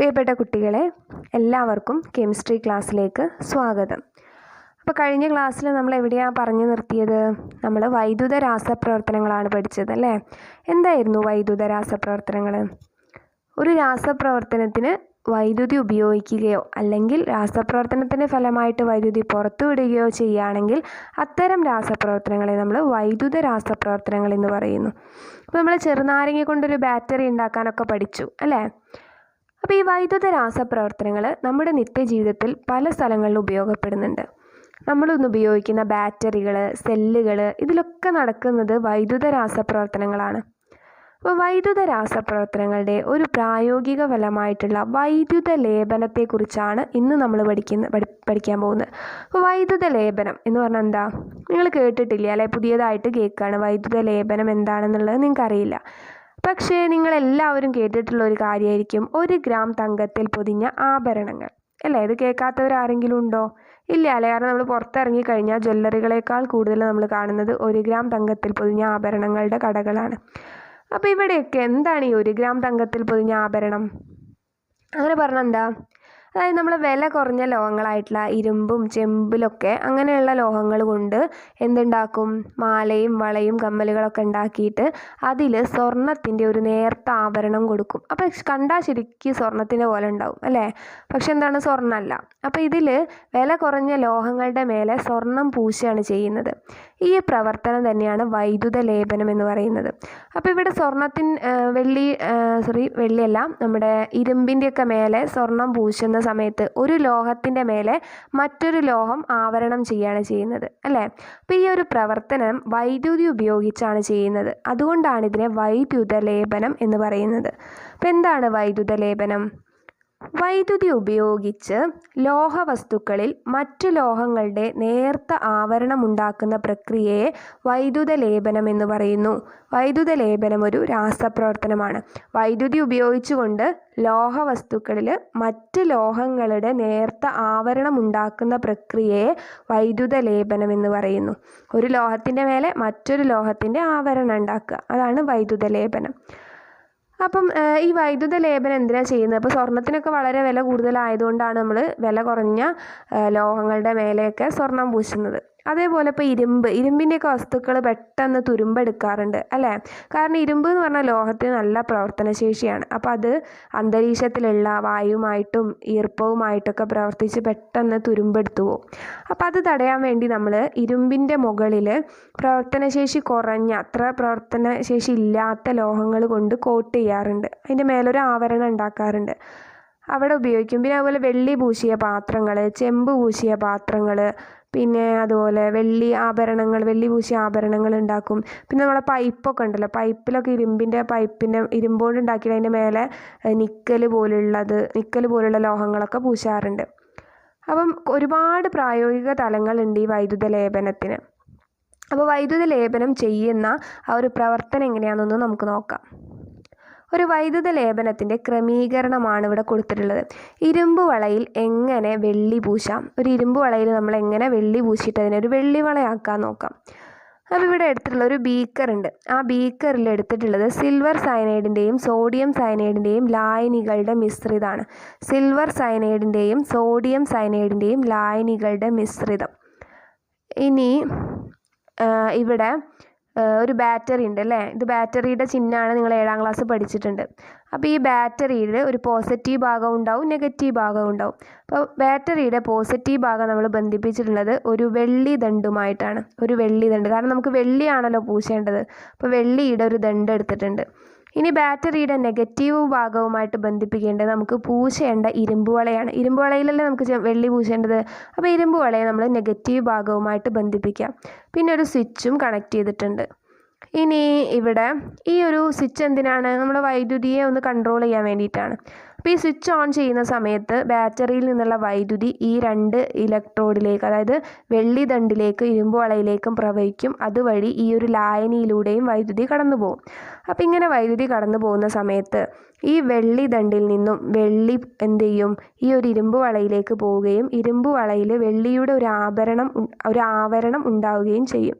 പ്രിയപ്പെട്ട കുട്ടികളെ എല്ലാവർക്കും കെമിസ്ട്രി ക്ലാസ്സിലേക്ക് സ്വാഗതം. അപ്പോൾ കഴിഞ്ഞ ക്ലാസ്സിൽ നമ്മൾ എവിടെയാണ് പറഞ്ഞു നിർത്തിയത്? നമ്മൾ വൈദ്യുത രാസപ്രവർത്തനങ്ങളാണ് പഠിച്ചത് അല്ലേ? എന്തായിരുന്നു വൈദ്യുത രാസപ്രവർത്തനങ്ങൾ? ഒരു രാസപ്രവർത്തനത്തിന് വൈദ്യുതി ഉപയോഗിക്കുകയോ അല്ലെങ്കിൽ രാസപ്രവർത്തനത്തിന്റെ ഫലമായിട്ട് വൈദ്യുതി പുറത്തുവിടുകയോ ചെയ്യുകയാണെങ്കിൽ അത്തരം രാസപ്രവർത്തനങ്ങളെ നമ്മൾ വൈദ്യുത രാസപ്രവർത്തനങ്ങൾ എന്ന് പറയുന്നു. അപ്പോൾ നമ്മൾ ചെറുനാരങ്ങ കൊണ്ടൊരു ബാറ്ററി ഉണ്ടാക്കാനൊക്കെ പഠിച്ചു അല്ലേ? അപ്പോൾ ഈ വൈദ്യുത രാസപ്രവർത്തനങ്ങൾ നമ്മുടെ നിത്യജീവിതത്തിൽ പല സ്ഥലങ്ങളിലും ഉപയോഗപ്പെടുന്നുണ്ട്. നമ്മളിന്ന് ഉപയോഗിക്കുന്ന ബാറ്ററികൾ സെല്ലുകൾ ഇതിലൊക്കെ നടക്കുന്നത് വൈദ്യുത രാസപ്രവർത്തനങ്ങളാണ്. അപ്പോൾ വൈദ്യുത രാസപ്രവർത്തനങ്ങളുടെ ഒരു പ്രായോഗിക ഫലമായിട്ടുള്ള വൈദ്യുത ലേപനത്തെക്കുറിച്ചാണ് ഇന്ന് നമ്മൾ പഠിക്കുന്ന പഠി പഠിക്കാൻ പോകുന്നത്. അപ്പോൾ വൈദ്യുത ലേപനം എന്ന് പറഞ്ഞാൽ എന്താ? നിങ്ങൾ കേട്ടിട്ടില്ല? അല്ലെ പുതിയതായിട്ട് കേൾക്കുകയാണ് വൈദ്യുത ലേപനം എന്താണെന്നുള്ളത് നിങ്ങൾക്കറിയില്ല പക്ഷേ നിങ്ങളെല്ലാവരും കേട്ടിട്ടുള്ള ഒരു കാര്യമായിരിക്കും ഒരു ഗ്രാം തങ്കത്തിൽ പൊതിഞ്ഞ ആഭരണങ്ങൾ. അല്ലേ? ഇത് കേൾക്കാത്തവരാരെങ്കിലും ഉണ്ടോ? ഇല്ല അല്ലേ? കാരണം നമ്മൾ പുറത്തിറങ്ങി കഴിഞ്ഞാൽ ജ്വല്ലറികളേക്കാൾ കൂടുതൽ നമ്മൾ കാണുന്നത് ഒരു ഗ്രാം തങ്കത്തിൽ പൊതിഞ്ഞ ആഭരണങ്ങളുടെ കടകളാണ്. അപ്പോൾ ഇവിടെയൊക്കെ എന്താണ് ഈ ഒരു ഗ്രാം തങ്കത്തിൽ പൊതിഞ്ഞ ആഭരണം? അങ്ങനെ പറഞ്ഞാൽ എന്താ? അതായത് നമ്മൾ വില കുറഞ്ഞ ലോഹങ്ങളായിട്ടുള്ള ഇരുമ്പും ചെമ്പിലൊക്കെ അങ്ങനെയുള്ള ലോഹങ്ങൾ കൊണ്ട് എന്തുണ്ടാക്കും? മാലയും വളയും കമ്മലുകളൊക്കെ ഉണ്ടാക്കിയിട്ട് അതിൽ സ്വർണത്തിന്റെ ഒരു നേർത്ത ആഭരണം കൊടുക്കും. അപ്പോൾ കണ്ടാൽ ശരിക്കും സ്വർണത്തിന്റെ പോലെ ഉണ്ടാവും അല്ലേ? പക്ഷെ എന്താണ്? സ്വർണമല്ല. അപ്പോൾ ഇതിൽ വില കുറഞ്ഞ ലോഹങ്ങളുടെ മേലെ സ്വർണം പൂശുകയാണ് ചെയ്യുന്നത്. ഈ പ്രവർത്തനം തന്നെയാണ് വൈദ്യുത ലേപനം എന്ന് പറയുന്നത്. അപ്പോൾ ഇവിടെ സ്വർണത്തിൻ വെള്ളി സോറി വെള്ളിയല്ല നമ്മുടെ ഇരുമ്പിന്റെയൊക്കെ മേലെ സ്വർണം പൂശുന്ന സമയത്ത് ഒരു ലോഹത്തിന്റെ മേലെ മറ്റൊരു ലോഹം ആവരണം ചെയ്യുകയാണ് ചെയ്യുന്നത് അല്ലേ? അപ്പോൾ ഈ ഒരു പ്രവർത്തനം വൈദ്യുതി ഉപയോഗിച്ചാണ് ചെയ്യുന്നത്. അതുകൊണ്ടാണ് ഇതിനെ വൈദ്യുത ലേപനം എന്ന് പറയുന്നത്. അപ്പോൾ എന്താണ് വൈദ്യുത ലേപനം? വൈദ്യുതി ഉപയോഗിച്ച് ലോഹവസ്തുക്കളിൽ മറ്റു ലോഹങ്ങളുടെ നേർത്ത ആവരണമുണ്ടാക്കുന്ന പ്രക്രിയയെ വൈദ്യുത ലേപനം എന്ന് പറയുന്നു. വൈദ്യുത ലേപനം ഒരു രാസപ്രവർത്തനമാണ്. വൈദ്യുതി ഉപയോഗിച്ചുകൊണ്ട് ലോഹവസ്തുക്കളിൽ മറ്റ് ലോഹങ്ങളുടെ നേർത്ത ആവരണമുണ്ടാക്കുന്ന പ്രക്രിയയെ വൈദ്യുത ലേപനം എന്ന് പറയുന്നു. ഒരു ലോഹത്തിന്റെ മേലെ മറ്റൊരു ലോഹത്തിന്റെ ആവരണം ഉണ്ടാക്കുക അതാണ് വൈദ്യുത ലേപനം അപ്പം ഈ വൈദ്യുത ലേപനം എന്തിനാണ് ചെയ്യുന്നത്? അപ്പോൾ സ്വർണത്തിനൊക്കെ വളരെ വില കൂടുതലായതുകൊണ്ടാണ് നമ്മൾ വില കുറഞ്ഞ ലോഹങ്ങളുടെ മേലെയൊക്കെ സ്വർണം പൂശുന്നത്. അതേപോലെ ഇപ്പോൾ ഇരുമ്പ് ഇരുമ്പിന്റെയൊക്കെ വസ്തുക്കൾ പെട്ടെന്ന് തുരുമ്പെടുക്കാറുണ്ട് അല്ലേ? കാരണം ഇരുമ്പ് എന്ന് പറഞ്ഞാൽ ലോഹത്തിന് നല്ല പ്രവർത്തനശേഷിയാണ്. അപ്പോൾ അത് അന്തരീക്ഷത്തിലുള്ള വായുമായിട്ടും ഈർപ്പവുമായിട്ടൊക്കെ പ്രവർത്തിച്ച് പെട്ടെന്ന് തുരുമ്പെടുത്തു പോകും അപ്പോൾ അത് തടയാൻ വേണ്ടി നമ്മൾ ഇരുമ്പിന്റെ മുകളിൽ പ്രവർത്തനശേഷി കുറഞ്ഞ അത്ര പ്രവർത്തനശേഷി ഇല്ലാത്ത ലോഹങ്ങൾ കൊണ്ട് കോട്ട് ചെയ്യാറുണ്ട്. അതിന്റെ മേലൊരു ആവരണം ഉണ്ടാക്കാറുണ്ട്. അവിടെ ഉപയോഗിക്കും. പിന്നെ അതുപോലെ വെള്ളി പൂശിയ പാത്രങ്ങൾ ചെമ്പ് പൂശിയ പാത്രങ്ങൾ പിന്നെ അതുപോലെ വെള്ളി ആഭരണങ്ങൾ വെള്ളി പൂശിയ ആഭരണങ്ങൾ ഉണ്ടാക്കും. പിന്നെ നമ്മളെ പൈപ്പൊക്കെ ഉണ്ടല്ലോ പൈപ്പിലൊക്കെ ഇരുമ്പിന്റെ പൈപ്പിന്റെ ഇരുമ്പോണ്ട് ഉണ്ടാക്കിയിട്ട് അതിന്റെ മേലെ നിക്കൽ പോലുള്ളത് നിക്കൽ പോലുള്ള ലോഹങ്ങളൊക്കെ പൂശാറുണ്ട്. അപ്പം ഒരുപാട് പ്രായോഗിക തലങ്ങളുണ്ട് ഈ വൈദ്യുത ലേപനത്തിന്. അപ്പോൾ വൈദ്യുത ലേപനം ചെയ്യുന്ന ആ ഒരു പ്രവർത്തനം എങ്ങനെയാണെന്നൊന്ന് നമുക്ക് നോക്കാം. ഒരു വൈദ്യുത ലേപനത്തിന്റെ ക്രമീകരണമാണ് ഇവിടെ കൊടുത്തിട്ടുള്ളത്. ഇരുമ്പ് വളയിൽ എങ്ങനെ വെള്ളി പൂശാം? ഒരു ഇരുമ്പ് വളയിൽ നമ്മൾ എങ്ങനെ വെള്ളി പൂശിയിട്ട് അതിനെ ഒരു വെള്ളി വളയാക്കാൻ നോക്കാം. അപ്പോൾ ഇവിടെ എടുത്തിട്ടുള്ള ഒരു ബീക്കർ ഉണ്ട്. ആ ബീക്കറിൽ എടുത്തിട്ടുള്ളത് സിൽവർ സയനൈഡിന്റെയും സോഡിയം സയനൈഡിന്റെയും ലായനികളുടെ മിശ്രിതമാണ്. സിൽവർ സയനൈഡിന്റെയും സോഡിയം സയനൈഡിന്റെയും ലായനികളുടെ മിശ്രിതം. ഇനി ഇവിടെ ഒരു ബാറ്ററി ഉണ്ട് അല്ലേ? ഇത് ബാറ്ററിയുടെ ചിഹ്നമാണ് നിങ്ങൾ ഏഴാം ക്ലാസ് പഠിച്ചിട്ടുണ്ട്. അപ്പോൾ ഈ ബാറ്ററിയിൽ ഒരു പോസിറ്റീവ് ഭാഗം ഉണ്ടാവും നെഗറ്റീവ് ഭാഗം ഉണ്ടാവും. അപ്പോൾ ബാറ്ററിയുടെ പോസിറ്റീവ് ഭാഗം നമ്മൾ ബന്ധിപ്പിച്ചിട്ടുള്ളത് ഒരു വെള്ളി ദണ്ടുമായിട്ടാണ്. ഒരു വെള്ളി ദണ്ട്. കാരണം നമുക്ക് വെള്ളിയാണല്ലോ പൂശേണ്ടത്. അപ്പോൾ വെള്ളിയുടെ ഒരു ദണ്ട് എടുത്തിട്ടുണ്ട്. ഇനി ബാറ്ററിയുടെ നെഗറ്റീവ് ഭാഗവുമായിട്ട് ബന്ധിപ്പിക്കേണ്ടത് നമുക്ക് പൂശേണ്ട ഇരുമ്പ് വളയാണ്. ഇരുമ്പ് വളയിലല്ലേ നമുക്ക് വെള്ളി പൂശേണ്ടത്? അപ്പോൾ ഇരുമ്പ് വളയെ നമ്മൾ നെഗറ്റീവ് ഭാഗവുമായിട്ട് ബന്ധിപ്പിക്കാം. പിന്നെ ഒരു സ്വിച്ചും കണക്ട് ചെയ്തിട്ടുണ്ട്. ഇനി ഇവിടെ ഈ ഒരു സ്വിച്ച് എന്തിനാണ്? നമ്മുടെ വൈദ്യുതിയെ ഒന്ന് കൺട്രോൾ ചെയ്യാൻ വേണ്ടിയിട്ടാണ്. അപ്പോൾ ഈ സ്വിച്ച് ഓൺ ചെയ്യുന്ന സമയത്ത് ബാറ്ററിയിൽ നിന്നുള്ള വൈദ്യുതി ഈ രണ്ട് ഇലക്ട്രോഡിലേക്ക് അതായത് വെള്ളി ദണ്ടിലേക്ക് ഇരുമ്പ് വളയിലേക്കും പ്രവഹിക്കും. അതുവഴി ഈ ഒരു ലായനിയിലൂടെയും വൈദ്യുതി കടന്നു പോകും അപ്പോൾ ഇങ്ങനെ വൈദ്യുതി കടന്നു പോകുന്ന സമയത്ത് ഈ വെള്ളി ദണ്ടിൽ നിന്നും വെള്ളി എന്ത് ചെയ്യും? ഈ ഒരു ഇരുമ്പ് വളയിലേക്ക് പോവുകയും ഇരുമ്പ് വളയിൽ വെള്ളിയുടെ ഒരു ആഭരണം ഒരു ആവരണം ഉണ്ടാവുകയും ചെയ്യും.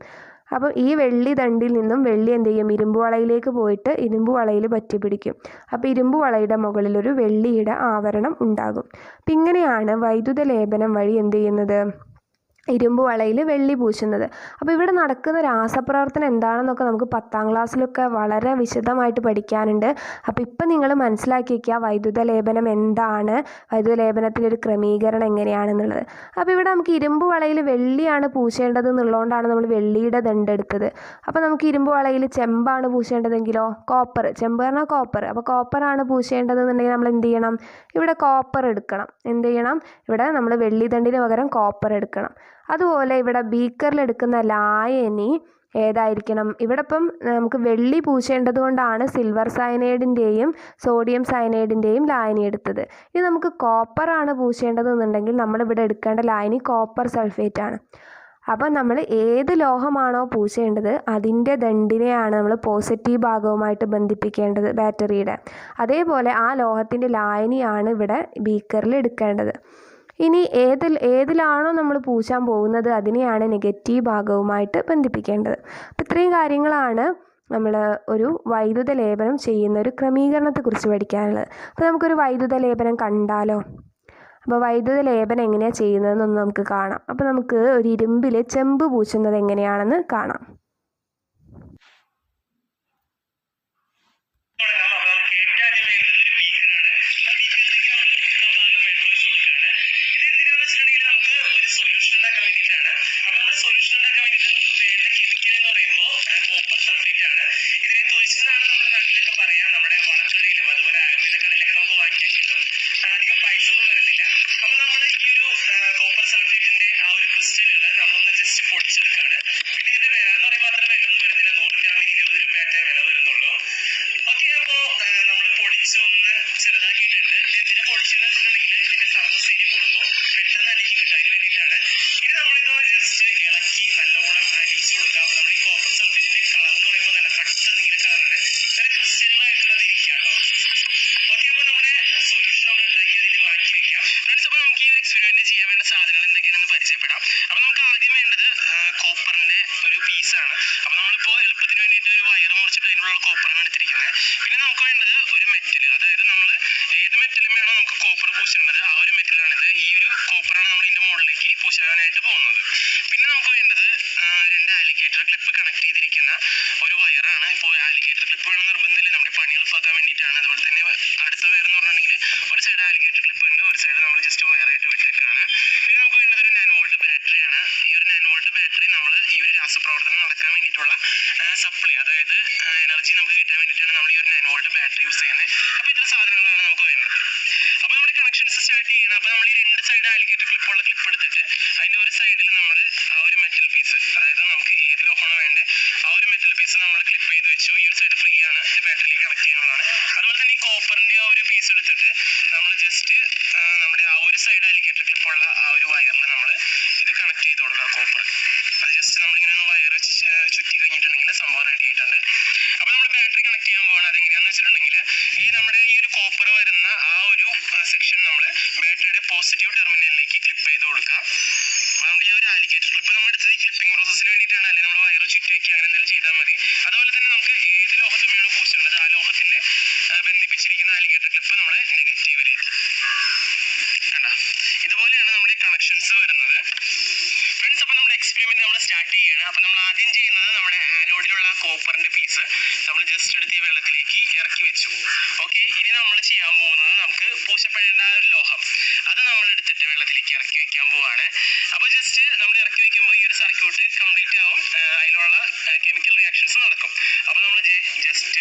അപ്പോൾ ഈ വെള്ളി ദണ്ടിൽ നിന്നും വെള്ളി എന്ത് ചെയ്യും? ഇരുമ്പ് വളയിലേക്ക് പോയിട്ട് ഇരുമ്പ് വളയിൽ പറ്റി പിടിക്കും. അപ്പോൾ ഇരുമ്പ് വളയുടെ മുകളിലൊരു വെള്ളിയുടെ ആവരണം ഉണ്ടാകും. അപ്പം ഇങ്ങനെയാണ് വൈദ്യുത ലേപനം വഴി എന്ത് ചെയ്യുന്നത്? ഇരുമ്പ് വളയിൽ വെള്ളി പൂശുന്നത്. അപ്പോൾ ഇവിടെ നടക്കുന്ന രാസപ്രവർത്തനം എന്താണെന്നൊക്കെ നമുക്ക് പത്താം ക്ലാസ്സിലൊക്കെ വളരെ വിശദമായിട്ട് പഠിക്കാനുണ്ട്. അപ്പോൾ ഇപ്പം നിങ്ങൾ മനസ്സിലാക്കി വയ്ക്കുക വൈദ്യുത ലേപനം എന്താണ് വൈദ്യുത ലേപനത്തിന്റെ ഒരു ക്രമീകരണം എങ്ങനെയാണെന്നുള്ളത്. അപ്പോൾ ഇവിടെ നമുക്ക് ഇരുമ്പ് വളയിൽ വെള്ളിയാണ് പൂശേണ്ടത് എന്നുള്ളതുകൊണ്ടാണ് നമ്മൾ വെള്ളിയുടെ ദണ്ടെടുത്തത് അപ്പോൾ നമുക്ക് ഇരുമ്പ് വളയിൽ ചെമ്പാണ് പൂശേണ്ടതെങ്കിലോ? കോപ്പർ. ചെമ്പ് പറഞ്ഞാൽ കോപ്പർ. അപ്പോൾ കോപ്പറാണ് പൂശേണ്ടതെന്നുണ്ടെങ്കിൽ നമ്മൾ എന്ത് ചെയ്യണം? ഇവിടെ കോപ്പർ എടുക്കണം. എന്ത് ചെയ്യണം? ഇവിടെ നമ്മൾ വെള്ളി ദണ്ടിന് പകരം കോപ്പർ എടുക്കണം. അതുപോലെ ഇവിടെ ബീക്കറിലെടുക്കുന്ന ലായനി ഏതായിരിക്കണം? ഇവിടെ ഇപ്പം നമുക്ക് വെള്ളി പൂശേണ്ടത് കൊണ്ടാണ് സിൽവർ സയനൈഡിന്റെയും സോഡിയം സയനൈഡിന്റെയും ലായനി എടുത്തത്. ഇനി നമുക്ക് കോപ്പറാണ് പൂശേണ്ടതെന്നുണ്ടെങ്കിൽ നമ്മളിവിടെ എടുക്കേണ്ട ലായനി കോപ്പർ സൾഫേറ്റ് ആണ്. അപ്പം നമ്മൾ ഏത് ലോഹമാണോ പൂശേണ്ടത് അതിന്റെ ദണ്ടിനെയാണ് നമ്മൾ പോസിറ്റീവ് ഭാഗവുമായിട്ട് ബന്ധിപ്പിക്കേണ്ടത് ബാറ്ററിയുടെ അതേപോലെ ആ ലോഹത്തിന്റെ ലായനിയാണ് ഇവിടെ ബീക്കറിൽ എടുക്കേണ്ടത്. ഇനി ഏതിൽ ഏതിലാണോ നമ്മൾ പൂശാൻ പോകുന്നത് അതിനെയാണ് നെഗറ്റീവ് ഭാഗവുമായിട്ട് ബന്ധിപ്പിക്കേണ്ടത്. അപ്പം ഇത്രയും കാര്യങ്ങളാണ് നമ്മൾ ഒരു വൈദ്യുത ലേപനം ചെയ്യുന്ന ഒരു ക്രമീകരണത്തെക്കുറിച്ച് പഠിക്കാനുള്ളത്. അപ്പോൾ നമുക്കൊരു വൈദ്യുത ലേപനം കണ്ടാലോ? അപ്പോൾ വൈദ്യുത ലേപനം എങ്ങനെയാണ് ചെയ്യുന്നതെന്നൊന്ന് നമുക്ക് കാണാം. അപ്പോൾ നമുക്ക് ഒരു ഇരുമ്പിൽ ചെമ്പ് പൂശുന്നത് എങ്ങനെയാണെന്ന് കാണാം തുടങ്ങാം അപ്പൊ നമുക്ക് ഏറ്റവും ആദ്യം വേണ്ടത് ഒരു ബീക്കറാണ് ആ ബീക്കറിലേക്ക് നമ്മൾ മുക്കാൽ ഭാഗം വെള്ളം ഒഴിച്ച് കൊടുക്കുകയാണ് ഇത് എന്തിനാന്ന് വെച്ചിട്ടുണ്ടെങ്കിൽ നമുക്ക് ഒരു സൊല്യൂഷൻ ഉണ്ടാക്കാൻ വേണ്ടിയിട്ടാണ്. അപ്പൊ നമ്മുടെ സൊല്യൂഷൻ ഉണ്ടാക്കാൻ വേണ്ടിയിട്ട് നമുക്ക് വേണ്ട കെമിക്കൽ എന്ന് പറയുമ്പോൾ കോപ്പർ സൾഫേറ്റ് ആണ്. ഇതിനെ തൊഴിച്ചെന്നാണ് നമ്മുടെ നാട്ടിലൊക്കെ പറയാം. നമ്മുടെ വളക്കടയിലും അതുപോലെ ആയുർവേദ കടയിലൊക്കെ നമുക്ക് വാങ്ങിക്കാൻ കിട്ടും. അധികം പൈസ ഒന്നും വരുന്നില്ല. അപ്പൊ നമ്മൾ ഈ ഒരു കോപ്പർ സൾഫേറ്റിന്റെ ആ ഒരു ക്രിസ്റ്റലുകൾ നമ്മളൊന്ന് ജസ്റ്റ് പൊടിച്ചെടുക്കാണ്. പിന്നെ ഇതിന്റെ വില എന്ന് പറയുമ്പോൾ അത്ര വില ഒന്നും വരുന്നില്ല. നൂറ് ഗ്രാമിന് ഇരുപത് രൂപയായിട്ടേ വില വരുന്നുള്ളൂ. ഓക്കെ അപ്പോ നമ്മൾ പൊടിച്ചൊന്ന് ചെറുതാക്കിയിട്ടുണ്ട്. ഇത് എന്തിനാ പൊടിച്ചെന്ന് വെച്ചിട്ടുണ്ടെങ്കിൽ ഇതിന്റെ സർഫസ് ഏരിയ കൂടുമ്പോൾ വേണ്ടിയിട്ടാണ് ഇനി നമ്മളിതൊന്ന് ജസ്റ്റ് ഇളക്കി നല്ലോണം അലിയിച്ച് കൊടുക്കുക അപ്പൊ നമ്മൾ ഈ കോപ്പർ സൾഫേറ്റിന്റെ കളർ എന്ന് പറയുമ്പോൾ നല്ല കട്ട നീല കളറാണ് നല്ല ക്രിസ്റ്റലുകളായിട്ടുള്ളത് ഇരിക്കുക കേട്ടോ ഓക്കെ അപ്പൊ നമ്മുടെ സൊല്യൂഷൻ നമ്മൾ ഉണ്ടാക്കി അതിന് മാറ്റി വെക്കാം. ഫ്രണ്ട്സ് അപ്പൊ നമുക്ക് ഈ ഒരു എക്സ്പെരിമെന്റ് ചെയ്യാൻ വേണ്ട സാധനങ്ങൾ എന്തൊക്കെയാണെന്ന് പരിചയപ്പെടാം. അപ്പൊ നമുക്ക് ആദ്യം വേണ്ടത് കോപ്പറിന്റെ ഒരു പീസാണ് അപ്പൊ നമ്മളിപ്പോ എളുപ്പത്തിന് വേണ്ടിയിട്ട് ഒരു വയർ മുറിച്ചിട്ട് അതിനുള്ള കോപ്പറാണ് എടുത്തിരിക്കുന്നത്. പിന്നെ നമുക്ക് വേണ്ടത് ഒരു മെറ്റൽ അതായത് നമ്മൾ ഏത് മെറ്റലും വേണോ നമുക്ക് കോപ്പർ പൂശേണ്ടത് ആ ഒരു മെറ്റലാണിത് ഈ ഒരു കോപ്പറാണ് നമ്മൾ ഇതിന്റെ മുകളിലേക്ക് പൂശാനായിട്ട് പോകുന്നത്. പിന്നെ നമുക്ക് വേണ്ടത് രണ്ട് ആലിഗേറ്റർ ക്ലിപ്പ് കണക്ട് ചെയ്തിരിക്കുന്ന ഒരു വയറാണ് ഇപ്പോൾ ആലിഗേറ്റർ ക്ലിപ്പ് വേണം നിർബന്ധമില്ല. നമ്മുടെ പണി എളുപ്പാക്കാൻ വേണ്ടിയിട്ടാണ്. അതുപോലെ തന്നെ അടുത്ത വയർ എന്ന് പറഞ്ഞിട്ടുണ്ടെങ്കിൽ ഒരു സൈഡ് ആലിഗേറ്റർ ക്ലിപ്പ് ഉണ്ട് ഒരു സൈഡ് നമ്മൾ ജസ്റ്റ് വയറായിട്ട് വിട്ടേക്കാണ് പിന്നെ നമുക്ക് വേണ്ടത് ഒരു നയൻ വോൾട്ട് ബാറ്ററിയാണ് ഈ ഒരു നയൻ വോൾട്ട് ബാറ്ററി നമ്മൾ ഈ ഒരു രാസപ്രവർത്തനം നടക്കാൻ വേണ്ടിയിട്ടുള്ള സപ്ലൈ അതായത് എനർജി നമുക്ക് കിട്ടാൻ വേണ്ടിയിട്ടാണ് നമ്മൾ ഈ ഒരു നയൻ വോൾട്ട് ബാറ്ററി യൂസ് ചെയ്യുന്നത്. അപ്പോൾ ഇത്ര സാധനങ്ങളാണ് നമുക്ക് വേണ്ടത്. അപ്പോൾ നമ്മുടെ കണക്ഷൻസ് സ്റ്റാർട്ട് ചെയ്യണം. അപ്പോൾ നമ്മൾ ഈ രണ്ട് സൈഡ് ആലിഗേറ്റർ ക്ലിപ്പുള്ള ക്ലിപ്പ് എടുത്തിട്ട് അതിന്റെ ഒരു സൈഡിൽ നമ്മൾ ആ ഒരു മെറ്റൽ പീസ് അതായത് നമുക്ക് ഏത് ലോഹമാണ് വേണ്ടത് ആ ഒരു മെറ്റൽ പീസ് നമ്മൾ ക്ലിപ്പ് ചെയ്ത് വെച്ചു. ഈ ഒരു സൈഡ് ഫ്രീ ആണ്. ഇത് ബാറ്ററിയിൽ കണക്ട് ചെയ്യാനുള്ളതാണ്. അതുപോലെ തന്നെ ഈ കോപ്പറിന്റെ ആ ഒരു പീസ് എടുത്തിട്ട് നമ്മൾ ജസ്റ്റ് നമ്മുടെ ആ ഒരു സൈഡ് ആലിഗേറ്റർ ക്ലിപ്പുള്ള ആ ഒരു വയറിൽ നമ്മൾ ഇത് കണക്ട് ചെയ്ത് കൊടുക്കുക കോപ്പർ അത് ജസ്റ്റ് നമ്മളിങ്ങനെ ഒന്ന് വയറ് ചുറ്റി കഴിഞ്ഞിട്ടുണ്ടെങ്കിൽ സംഭവം റെഡി ആയിട്ടുണ്ട്. അപ്പോൾ നമ്മൾ ബാറ്ററി കണക്ട് ചെയ്യാൻ പോകണം അതെങ്ങനെയാന്ന് വെച്ചിട്ടുണ്ടെങ്കിൽ ഈ നമ്മുടെ ഈ ഒരു കോപ്പർ വരുന്ന ആ ഒരു സെക്ഷൻ നമ്മൾ ബാറ്ററിയുടെ പോസിറ്റീവ് ടെർമിനലിലേക്ക് ക്ലിപ്പ് ചെയ്ത് കൊടുക്കാം. നമ്മുടെ ഈ ഒരു ആലിഗേറ്റർ ക്ലിപ്പ് നമ്മൾ എടുത്തത് ഈ ക്ലിപ്പിംഗ് പ്രോസസ്സിന് വേണ്ടിയിട്ടാണ്. അല്ലെങ്കിൽ നമ്മൾ വയറ് ചുറ്റി വെക്കുക അങ്ങനെ എന്തെങ്കിലും ചെയ്താൽ മതി. അതുപോലെ തന്നെ നമുക്ക് ഏത് ലോഹത്തുമ്മയാണ് പൂശേണ്ടത് ആ ലോഹത്തിന്റെ ബന്ധിപ്പിച്ചിരിക്കുന്ന ആലിഗേറ്റർ ക്ലിപ്പ് നമ്മൾ നെഗറ്റീവിലേക്ക് കണ്ട? ഇതുപോലെയാണ് നമ്മുടെ കണക്ഷൻസ് വരുന്നത്. നമ്മൾ സ്റ്റാർട്ട് ചെയ്യുകയാണ് അപ്പോൾ നമ്മൾ ആദ്യം ചെയ്യുന്നത് നമ്മുടെ ആനോഡിലുള്ള കോപ്പറിന്റെ പീസ് നമ്മൾ ജസ്റ്റ് എടുത്ത് ഈ വെള്ളത്തിലേക്ക് ഇറക്കി വെച്ചു. ഓക്കെ ഇനി നമ്മൾ ചെയ്യാൻ പോകുന്നത് നമുക്ക് പൂശപ്പെടേണ്ട ഒരു ലോഹം. അത് നമ്മൾ എടുത്തിട്ട് വെള്ളത്തിലേക്ക് ഇറക്കി വെക്കാൻ പോവാണ്. അപ്പോൾ ജസ്റ്റ് നമ്മൾ ഇറക്കി വെക്കുമ്പോൾ ഈ ഒരു സർക്യൂട്ട് കംപ്ലീറ്റ് ആവും. അതിലുള്ള കെമിക്കൽ റിയാക്ഷൻസ് നടക്കും. അപ്പോൾ നമ്മൾ ജസ്റ്റ്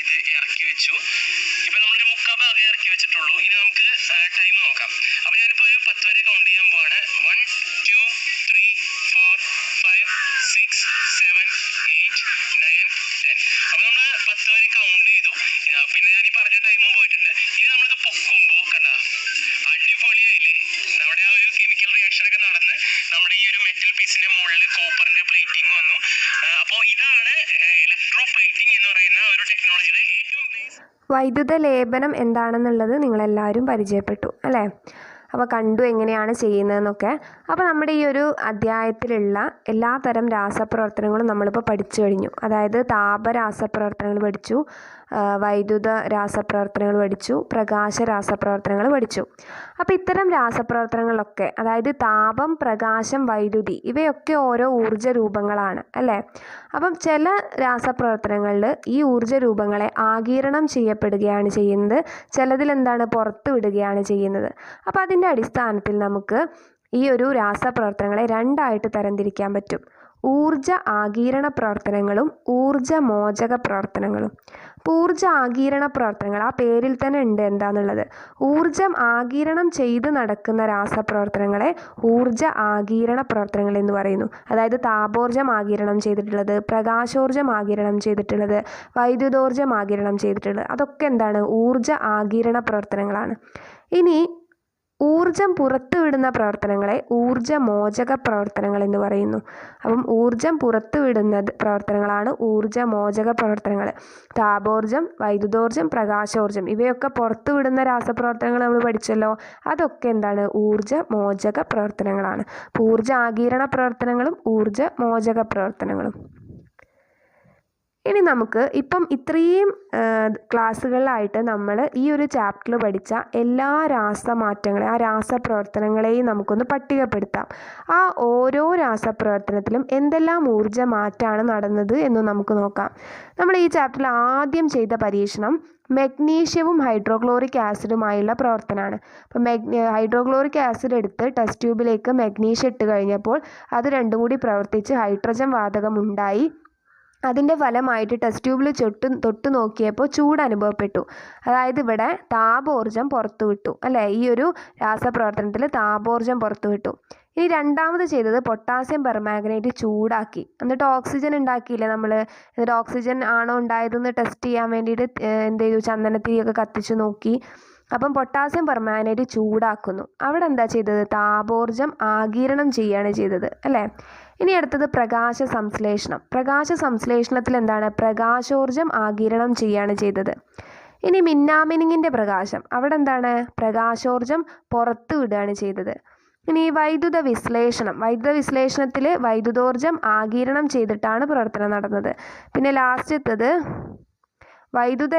ഇത് ഇറക്കി വെച്ചു. ഇപ്പൊ നമ്മളൊരു മുക്കാ ഭാഗം ഇറക്കി വെച്ചിട്ടുള്ളൂ. ഇനി നമുക്ക് ടൈം നോക്കാം. അപ്പൊ മുകളിൽ കോപ്പറിന്റെ പ്ലേറ്റിംഗ് വന്നു. അപ്പോൾ ഇതാണ് ഇലക്ട്രോ പ്ലേറ്റിംഗ് എന്ന് പറയുന്ന ഒരു ടെക്നോളജിയുടെ ഏറ്റവും വൈദ്യുത ലേപനം എന്താണെന്നുള്ളത് നിങ്ങളെല്ലാവരും പരിചയപ്പെട്ടു അല്ലേ? അപ്പോൾ കണ്ടു എങ്ങനെയാണ് ചെയ്യുന്നതെന്നൊക്കെ. അപ്പോൾ നമ്മുടെ ഈ ഒരു അധ്യായത്തിലുള്ള എല്ലാ തരം രാസപ്രവർത്തനങ്ങളും നമ്മളിപ്പോൾ പഠിച്ചു കഴിഞ്ഞു. അതായത് താപ രാസപ്രവർത്തനങ്ങൾ പഠിച്ചു വൈദ്യുത രാസപ്രവർത്തനങ്ങൾ പഠിച്ചു പ്രകാശ രാസപ്രവർത്തനങ്ങൾ പഠിച്ചു. അപ്പോൾ ഇത്തരം രാസപ്രവർത്തനങ്ങളൊക്കെ അതായത് താപം പ്രകാശം വൈദ്യുതി ഇവയൊക്കെ ഓരോ ഊർജ രൂപങ്ങളാണ് അല്ലേ? അപ്പം ചില രാസപ്രവർത്തനങ്ങളിൽ ഈ ഊർജ രൂപങ്ങളെ ആഗിരണം ചെയ്യപ്പെടുകയാണ് ചെയ്യുന്നത്. ചിലതിൽ എന്താണ് പുറത്തു വിടുകയാണ് ചെയ്യുന്നത് അപ്പോൾ അതിന്റെ അടിസ്ഥാനത്തിൽ നമുക്ക് ഈ ഒരു രാസപ്രവർത്തനങ്ങളെ രണ്ടായിട്ട് തരംതിരിക്കാൻ പറ്റും. ഊർജ ആകീരണ പ്രവർത്തനങ്ങളും ഊർജ മോചക പ്രവർത്തനങ്ങളും. അപ്പോൾ ഊർജ ആകീരണ പ്രവർത്തനങ്ങൾ ആ പേരിൽ തന്നെ ഉണ്ട് എന്താണെന്നുള്ളത് ഊർജം ആകീരണം ചെയ്ത് നടക്കുന്ന രാസപ്രവർത്തനങ്ങളെ ഊർജ ആകീരണ പ്രവർത്തനങ്ങൾ എന്ന് പറയുന്നു. അതായത് താപോർജം ആകീരണം ചെയ്തിട്ടുള്ളത് പ്രകാശോർജം ആകീരണം ചെയ്തിട്ടുള്ളത് വൈദ്യുതോർജം ആകീരണം ചെയ്തിട്ടുള്ളത്. അതൊക്കെ എന്താണ്? ഊർജ ആകീരണ പ്രവർത്തനങ്ങളാണ്. ഇനി ഊർജം പുറത്തുവിടുന്ന പ്രവർത്തനങ്ങളെ ഊർജമോചക പ്രവർത്തനങ്ങൾ എന്ന് പറയുന്നു. അപ്പം ഊർജം പുറത്തുവിടുന്ന പ്രവർത്തനങ്ങളാണ് ഊർജമോചക പ്രവർത്തനങ്ങൾ. താപോർജം വൈദ്യുതോർജം പ്രകാശോർജം ഇവയൊക്കെ പുറത്തുവിടുന്ന രാസപ്രവർത്തനങ്ങൾ നമ്മൾ പഠിച്ചല്ലോ. അതൊക്കെ എന്താണ്? ഊർജമോചക പ്രവർത്തനങ്ങളാണ്. ഊർജ ആഗീരണ പ്രവർത്തനങ്ങളും ഊർജ മോചക പ്രവർത്തനങ്ങളും. ഇനി നമുക്ക് ഇപ്പം ഇത്രയും ക്ലാസ്സുകളിലായിട്ട് നമ്മൾ ഈ ഒരു ചാപ്റ്ററിൽ പഠിച്ച എല്ലാ രാസമാറ്റങ്ങളെ ആ രാസപ്രവർത്തനങ്ങളെയും നമുക്കൊന്ന് പട്ടികപ്പെടുത്താം. ആ ഓരോ രാസപ്രവർത്തനത്തിലും എന്തെല്ലാം ഊർജ മാറ്റമാണ് നടന്നത് എന്ന് നമുക്ക് നോക്കാം. നമ്മൾ ഈ ചാപ്റ്ററിൽ ആദ്യം ചെയ്ത പരീക്ഷണം മെഗ്നീഷ്യവും ഹൈഡ്രോക്ലോറിക് ആസിഡുമായുള്ള പ്രവർത്തനമാണ്. അപ്പോൾ മെഗ് ഹൈഡ്രോക്ലോറിക് ആസിഡ് എടുത്ത് ടെസ്റ്റ് ട്യൂബിലേക്ക് മെഗ്നീഷ്യം ഇട്ട് കഴിഞ്ഞപ്പോൾ അത് രണ്ടും കൂടി പ്രവർത്തിച്ച് ഹൈഡ്രജൻ വാതകം ഉണ്ടായി. അതിന്റെ ഫലമായിട്ട് ടെസ്റ്റ് ട്യൂബിൽ ചൊട്ട് തൊട്ട് നോക്കിയപ്പോൾ ചൂട് അനുഭവപ്പെട്ടു. അതായത് ഇവിടെ താപോർജം പുറത്തു വിട്ടു. അല്ലേ? ഈ ഒരു രാസപ്രവർത്തനത്തിൽ താപോർജം പുറത്തു വിട്ടു. ഇനി രണ്ടാമത് ചെയ്തത് പൊട്ടാസ്യം പെർമാഗ്നേറ്റ് ചൂടാക്കി. എന്നിട്ട് ഓക്സിജൻ ഉണ്ടാക്കിയില്ലേ നമ്മൾ എന്നിട്ട് ഓക്സിജൻ ആണോ ഉണ്ടായതെന്ന് ടെസ്റ്റ് ചെയ്യാൻ വേണ്ടിയിട്ട് എന്ത് ചെയ്തു? ചന്ദനത്തിരിയൊക്കെ കത്തിച്ച് നോക്കി. അപ്പം പൊട്ടാസ്യം പെർമാനേറ്റ് ചൂടാക്കുന്നു. അവിടെ എന്താ ചെയ്തത്? താപോർജം ആഗിരണം ചെയ്യുകയാണ് ചെയ്തത് അല്ലേ? ഇനി അടുത്തത് പ്രകാശ സംശ്ലേഷണം. പ്രകാശ സംശ്ലേഷണത്തിൽ എന്താണ്? പ്രകാശോർജം ആഗിരണം ചെയ്യുകയാണ് ചെയ്തത്. ഇനി മിന്നാമിനിങ്ങിന്റെ പ്രകാശം. അവിടെ എന്താണ്? പ്രകാശോർജം പുറത്തു വിടുകയാണ് ചെയ്തത്. ഇനി വൈദ്യുത വിശ്ലേഷണം. വൈദ്യുത വിശ്ലേഷണത്തിൽ വൈദ്യുതോർജം ആഗിരണം ചെയ്തിട്ടാണ് പ്രവർത്തനം നടന്നത്. പിന്നെ ലാസ്റ്റത്തത്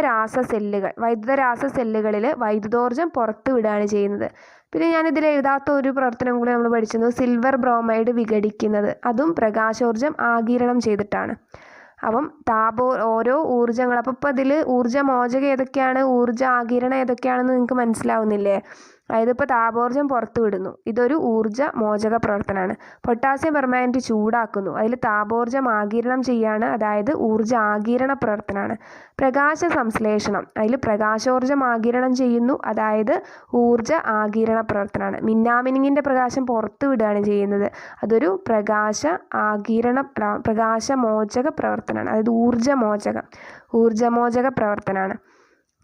രാസ സെല്ലുകൾ വൈദ്യുത രാസ സെല്ലുകളിൽ വൈദ്യുതോർജം പുറത്തു വിടുകയാണ് ചെയ്യുന്നത്. പിന്നെ ഞാനിതിൽ എഴുതാത്ത ഒരു പ്രവർത്തനം കൂടി നമ്മൾ പഠിച്ചത് സിൽവർ ബ്രോമൈഡ് വിഘടിക്കുന്നത്. അതും പ്രകാശോർജം ആഗിരണം ചെയ്തിട്ടാണ്. അപ്പം താപോ ഓരോ ഊർജങ്ങൾ അപ്പം ഇപ്പം ഇതിൽ ഊർജമോചകം ഏതൊക്കെയാണ് ഊർജ ആകിരണം ഏതൊക്കെയാണെന്ന് നിങ്ങൾക്ക് മനസ്സിലാവുന്നില്ലേ? അതായത് ഇപ്പോൾ താപോർജം പുറത്തു വിടുന്നു. ഇതൊരു ഊർജ മോചക പ്രവർത്തനമാണ്. പൊട്ടാസ്യം പെർമാനന്റ് ചൂടാക്കുന്നു. അതിൽ താപോർജം ആകിരണം ചെയ്യാണ്. അതായത് ഊർജ ആകിരണ പ്രവർത്തനമാണ്. പ്രകാശ സംശ്ലേഷണം. അതിൽ പ്രകാശോർജം ആകിരണം ചെയ്യുന്നു. അതായത് ഊർജ ആകിരണ പ്രവർത്തനമാണ്. മിന്നാമിനിങ്ങിന്റെ പ്രകാശം പുറത്തു വിടുകയാണ് ചെയ്യുന്നത്. അതൊരു പ്രകാശ ആകിരണ പ്രകാശമോചക പ്രവർത്തനമാണ്. അതായത് ഊർജമോചകം ഊർജമോചക പ്രവർത്തനമാണ്.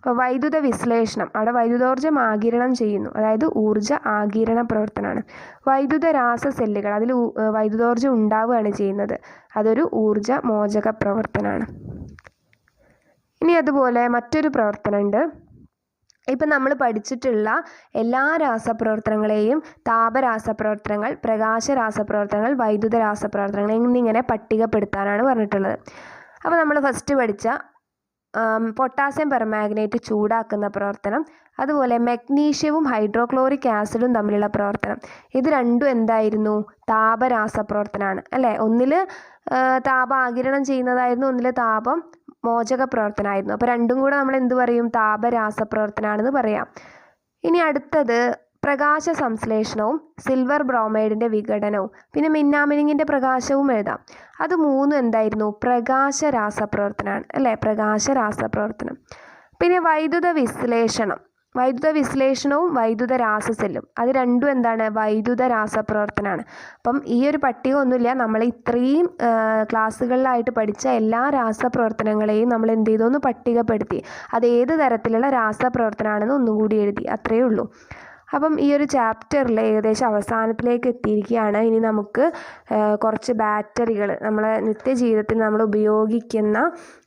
വൈദ്യുത വിശ്ലേഷണം അവിടെ വൈദ്യുതോർജം ആകിരണം ചെയ്യുന്നു. അതായത് ഊർജ ആകിരണ പ്രവർത്തനമാണ്. വൈദ്യുത രാസ സെല്ലുകൾ അതിൽ വൈദ്യുതോർജം ഉണ്ടാവുകയാണ് ചെയ്യുന്നത്. അതൊരു ഊർജ മോചക പ്രവർത്തനമാണ്. ഇനി അതുപോലെ മറ്റൊരു പ്രവർത്തനമുണ്ട്. ഇപ്പം നമ്മൾ പഠിച്ചിട്ടുള്ള എല്ലാ രാസപ്രവർത്തനങ്ങളെയും താപരാസപ്രവർത്തനങ്ങൾ പ്രകാശ രാസപ്രവർത്തനങ്ങൾ വൈദ്യുത രാസപ്രവർത്തനങ്ങൾ എന്നിങ്ങനെ പട്ടികപ്പെടുത്താനാണ് പറഞ്ഞിട്ടുള്ളത്. അപ്പോൾ നമ്മൾ ഫസ്റ്റ് പഠിച്ച പൊട്ടാസ്യം പെർമാഗ്നേറ്റ് ചൂടാക്കുന്ന പ്രവർത്തനം അതുപോലെ മഗ്നീഷ്യവും ഹൈഡ്രോക്ലോറിക് ആസിഡും തമ്മിലുള്ള പ്രവർത്തനം. ഇത് രണ്ടും എന്തായിരുന്നു? താപരാസപ്രവർത്തനമാണ് അല്ലേ? ഒന്നിൽ താപം ആകിരണം ചെയ്യുന്നതായിരുന്നു ഒന്നിൽ താപം മോചക പ്രവർത്തനമായിരുന്നു. അപ്പോൾ രണ്ടും കൂടെ നമ്മൾ എന്ത് പറയും? താപരാസപ്രവർത്തനമാണെന്ന് പറയാം. ഇനി അടുത്തത് പ്രകാശ സംശ്ലേഷണവും സിൽവർ ബ്രോമൈഡിന്റെ വിഘടനവും. പിന്നെ മിന്നാമിനിങ്ങിന്റെ പ്രകാശവും എഴുതാം. അത് മൂന്നും എന്തായിരുന്നു? പ്രകാശ രാസപ്രവർത്തനമാണ് അല്ലേ? പ്രകാശ രാസപ്രവർത്തനം പിന്നെ വൈദ്യുത വിശ്ലേഷണം വൈദ്യുത വിശ്ലേഷണവും വൈദ്യുത രാസസെല്ലും അത് രണ്ടും എന്താണ്? വൈദ്യുത രാസപ്രവർത്തനമാണ് അപ്പം ഈ ഒരു പട്ടിക ഒന്നുമില്ല നമ്മൾ ഇത്രയും ക്ലാസ്സുകളിലായിട്ട് പഠിച്ച എല്ലാ രാസപ്രവർത്തനങ്ങളെയും നമ്മൾ എന്ത് ചെയ്തു? ഒന്ന് പട്ടികപ്പെടുത്തി. അത് ഏത് തരത്തിലുള്ള രാസപ്രവർത്തനമാണെന്ന് ഒന്നുകൂടി എഴുതി. അത്രയേ ഉള്ളൂ. അപ്പം ഈ ഒരു ചാപ്റ്ററിൽ ഏകദേശം അവസാനത്തിലേക്ക് എത്തിയിരിക്കുകയാണ്. ഇനി നമുക്ക് കുറച്ച് ബാറ്ററികൾ നമ്മളെ നിത്യജീവിതത്തിൽ നമ്മൾ ഉപയോഗിക്കുന്ന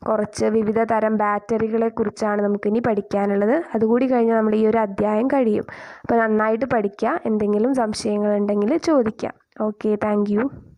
കുറച്ച് വിവിധ തരം ബാറ്ററികളെ കുറിച്ചാണ് നമുക്കിനി പഠിക്കാനുള്ളത്. അതുകൂടി കഴിഞ്ഞാൽ നമ്മൾ ഈ ഒരു അധ്യായം കഴിയും. അപ്പോൾ നന്നായിട്ട് പഠിക്കുക. എന്തെങ്കിലും സംശയങ്ങളുണ്ടെങ്കിൽ ചോദിക്കാം ഓക്കെ താങ്ക്